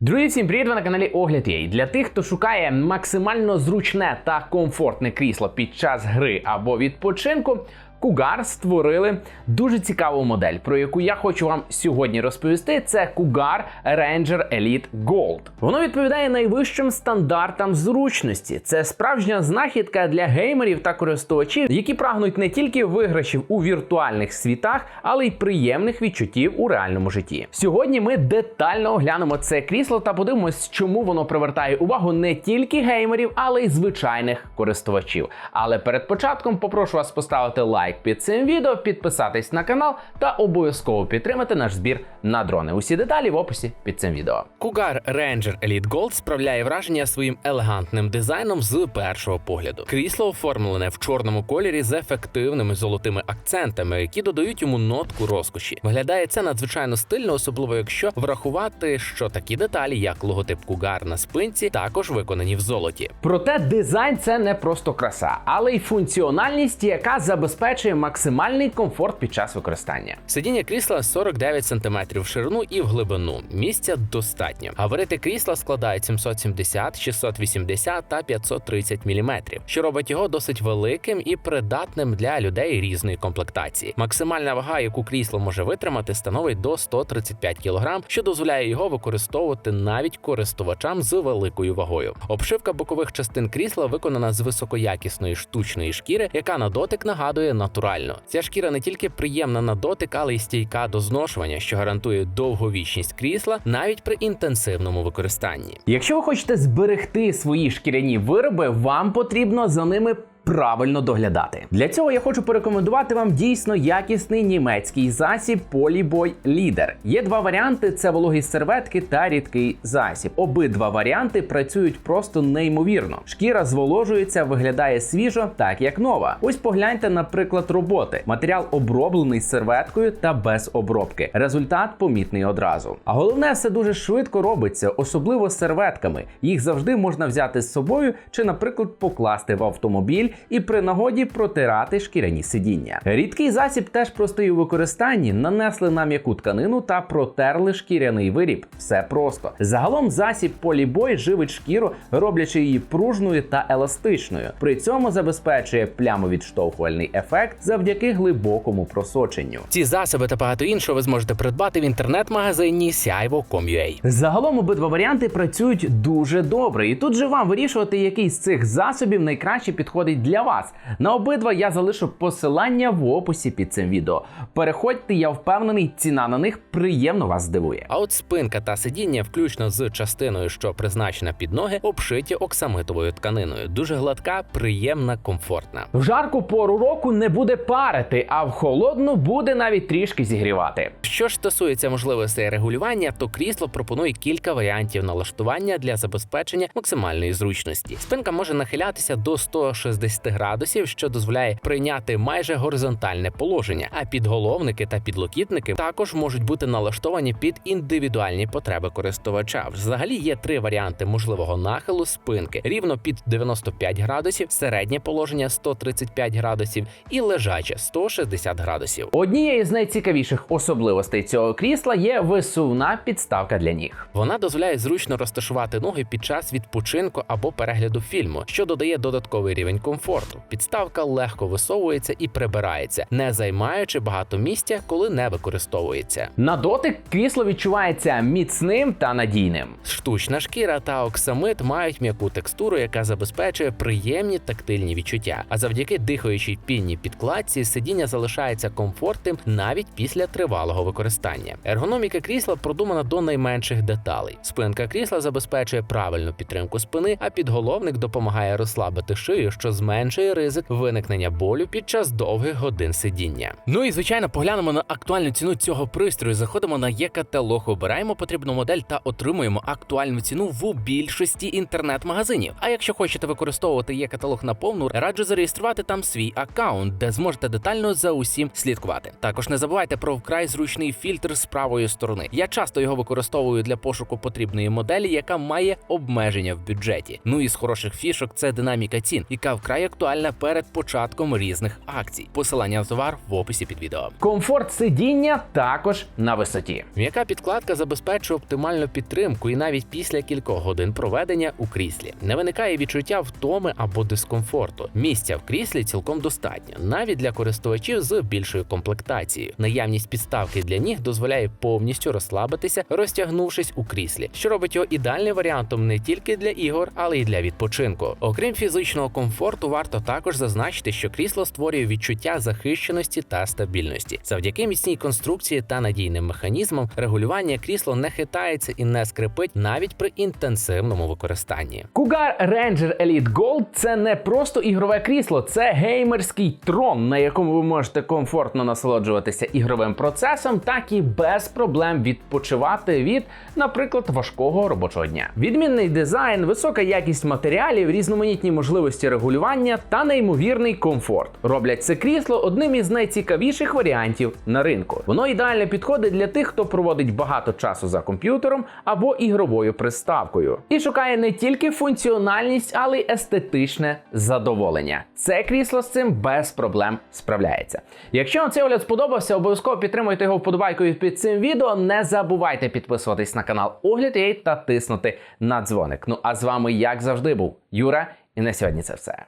Друзі, всім привіт! Ви на каналі Огляд Є. Для тих, хто шукає максимально зручне та комфортне крісло під час гри або відпочинку. Cougar створили дуже цікаву модель, про яку я хочу вам сьогодні розповісти. Це Cougar Ranger Elite Gold. Воно відповідає найвищим стандартам зручності. Це справжня знахідка для геймерів та користувачів, які прагнуть не тільки виграшів у віртуальних світах, але й приємних відчуттів у реальному житті. Сьогодні ми детально оглянемо це крісло та подивимось, чому воно привертає увагу не тільки геймерів, але й звичайних користувачів. Але перед початком попрошу вас поставити лайк під цим відео, підписатись на канал та обов'язково підтримати наш збір на дрони. Усі деталі в описі під цим відео. Cougar Ranger Elite Gold справляє враження своїм елегантним дизайном з першого погляду. Крісло оформлене в чорному кольорі з ефективними золотими акцентами, які додають йому нотку розкоші. Виглядає це надзвичайно стильно, особливо якщо врахувати, що такі деталі, як логотип Cougar на спинці, також виконані в золоті. Проте дизайн це не просто краса, але й функціональність, яка забезпечує максимальний комфорт під час використання. Сидіння крісла 49 см в ширину і в глибину. Місця достатньо. Габарити крісла складають 770, 680 та 530 мм, що робить його досить великим і придатним для людей різної комплектації. Максимальна вага, яку крісло може витримати, становить до 135 кг, що дозволяє його використовувати навіть користувачам з великою вагою. Обшивка бокових частин крісла виконана з високоякісної штучної шкіри, яка на дотик нагадує натурально. Ця шкіра не тільки приємна на дотик, але й стійка до зношування, що гарантує довговічність крісла навіть при інтенсивному використанні. Якщо ви хочете зберегти свої шкіряні вироби, вам потрібно за ними правильно доглядати. Для цього я хочу порекомендувати вам дійсно якісний німецький засіб Polyboy Leader. Є два варіанти: це вологі серветки та рідкий засіб. Обидва варіанти працюють просто неймовірно. Шкіра зволожується, виглядає свіжо, так як нова. Ось погляньте, наприклад, роботи. Матеріал оброблений серветкою та без обробки. Результат помітний одразу. А головне, все дуже швидко робиться, особливо серветками. Їх завжди можна взяти з собою чи, наприклад, покласти в автомобіль і при нагоді протирати шкіряні сидіння. Рідкий засіб теж простий у використанні, нанесли на м'яку тканину та протерли шкіряний виріб. Все просто. Загалом засіб полібой живить шкіру, роблячи її пружною та еластичною. При цьому забезпечує плямовідштовхувальний ефект завдяки глибокому просоченню. Ці засоби та багато іншого ви зможете придбати в інтернет-магазині Saivo.com.ua. Загалом обидва варіанти працюють дуже добре, і тут же вам вирішувати, який з цих засобів найкраще підходить для вас. На обидва я залишу посилання в описі під цим відео. Переходьте, я впевнений, ціна на них приємно вас здивує. А от спинка та сидіння, включно з частиною, що призначена під ноги, обшиті оксамитовою тканиною. Дуже гладка, приємна, комфортна. В жарку пору року не буде парити, а в холодну буде навіть трішки зігрівати. Що ж стосується можливостей регулювання, то крісло пропонує кілька варіантів налаштування для забезпечення максимальної зручності. Спинка може нахилятися до 160 градусів, що дозволяє прийняти майже горизонтальне положення. А підголовники та підлокітники також можуть бути налаштовані під індивідуальні потреби користувача. Взагалі є три варіанти можливого нахилу спинки: рівно під 95 градусів, середнє положення 135 градусів і лежаче 160 градусів. Однією з найцікавіших особливостей цього крісла є висувна підставка для ніг. Вона дозволяє зручно розташувати ноги під час відпочинку або перегляду фільму, що додає додатковий рівень комфорту. Підставка легко висовується і прибирається, не займаючи багато місця, коли не використовується. На дотик крісло відчувається міцним та надійним. Штучна шкіра та оксамит мають м'яку текстуру, яка забезпечує приємні тактильні відчуття. А завдяки дихаючій пінній підкладці сидіння залишається комфортним навіть після тривалого використання. Ергономіка крісла продумана до найменших деталей. Спинка крісла забезпечує правильну підтримку спини, а підголовник допомагає розслабити шию, що зменшує ризик виникнення болю під час довгих годин сидіння. Ну і звичайно, поглянемо на актуальну ціну цього пристрою. Заходимо на є-каталог, обираємо потрібну модель та отримуємо актуальну ціну в більшості інтернет-магазинів. А якщо хочете використовувати є-каталог наповну, раджу зареєструвати там свій аккаунт, де зможете детально за усім слідкувати. Також не забувайте про вкрай зручний фільтр з правої сторони. Я часто його використовую для пошуку потрібної моделі, яка має обмеження в бюджеті. Ну і з хороших фішок це динаміка цін, яка вкрай є актуальна перед початком різних акцій. Посилання на товар в описі під відео. Комфорт сидіння також на висоті. М'яка підкладка забезпечує оптимальну підтримку, і навіть після кількох годин проведення у кріслі не виникає відчуття втоми або дискомфорту. Місця в кріслі цілком достатньо, навіть для користувачів з більшою комплектацією. Наявність підставки для ніг дозволяє повністю розслабитися, розтягнувшись у кріслі, що робить його ідеальним варіантом не тільки для ігор, але й для відпочинку. Окрім фізичного комфорту, варто також зазначити, що крісло створює відчуття захищеності та стабільності. Завдяки міцній конструкції та надійним механізмам регулювання крісло не хитається і не скрипить навіть при інтенсивному використанні. Cougar Ranger Elite Gold – це не просто ігрове крісло, це геймерський трон, на якому ви можете комфортно насолоджуватися ігровим процесом, так і без проблем відпочивати від, наприклад, важкого робочого дня. Відмінний дизайн, висока якість матеріалів, різноманітні можливості регулювання та неймовірний комфорт роблять це крісло одним із найцікавіших варіантів на ринку. Воно ідеально підходить для тих, хто проводить багато часу за комп'ютером або ігровою приставкою, і шукає не тільки функціональність, але й естетичне задоволення. Це крісло з цим без проблем справляється. Якщо вам цей огляд сподобався, обов'язково підтримуйте його вподобайкою під цим відео. Не забувайте підписуватись на канал Огляд та тиснути на дзвоник. Ну а з вами, як завжди, був Юра, і на сьогодні це все.